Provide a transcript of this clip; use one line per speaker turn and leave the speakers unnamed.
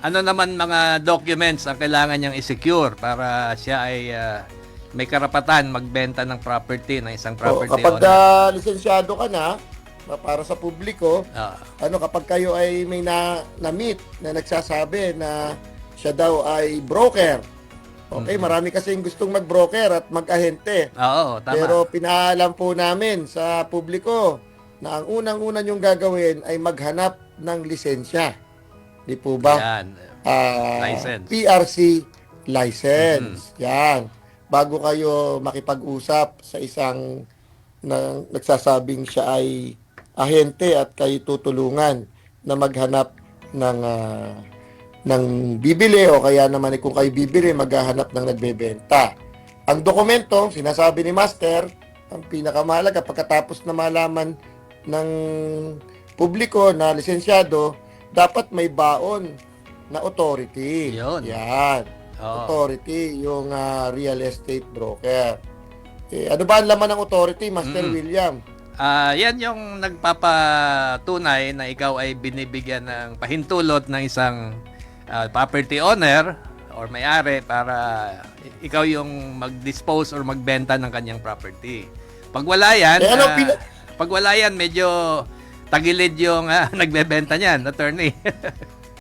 Ano naman mga documents ang kailangan niyang i-secure para siya ay ah, may karapatan magbenta ng property ng isang
O,
property
kapag
owner?
ah, lisensyado ka na, pa- para sa publiko,
Ah,
ano kapag kayo ay may na, na-meet na nagsasabi na siya daw ay broker. Okay,
Mm-hmm.
marami kasing gustong mag-broker at mag-ahente.
oo, tama.
Pero pinaalam po namin sa publiko na ang unang-una niyong gagawin ay maghanap ng lisensya. Di po ba?
Yan.
Ah,
License.
PRC license. Yan. Bago kayo makipag-usap sa isang na, nagsasabing siya ay ahente at kayo tutulungan na maghanap ng ah, ng bibili o kaya naman kung kayo bibili maghahanap ng nagbebenta. Ang dokumento, sinasabi ni Master, ang pinakamahalaga pagkatapos na malaman ng publiko na lisensyado, dapat may baon na authority.
Yun.
Yan.
Oo.
Authority, yung ah, real estate broker. Eh, ano ba ang laman ng authority, Master
Mm.
William?
Ah, yan yung nagpapatunay na ikaw ay binibigyan ng pahintulot ng isang ah, property owner or may-ari para ikaw yung mag-dispose or magbenta ng kanyang property. Pag wala yan,
Eh, ano pina-
pag wala yan, medyo tagilid yung ah, nagbebenta niyan, attorney.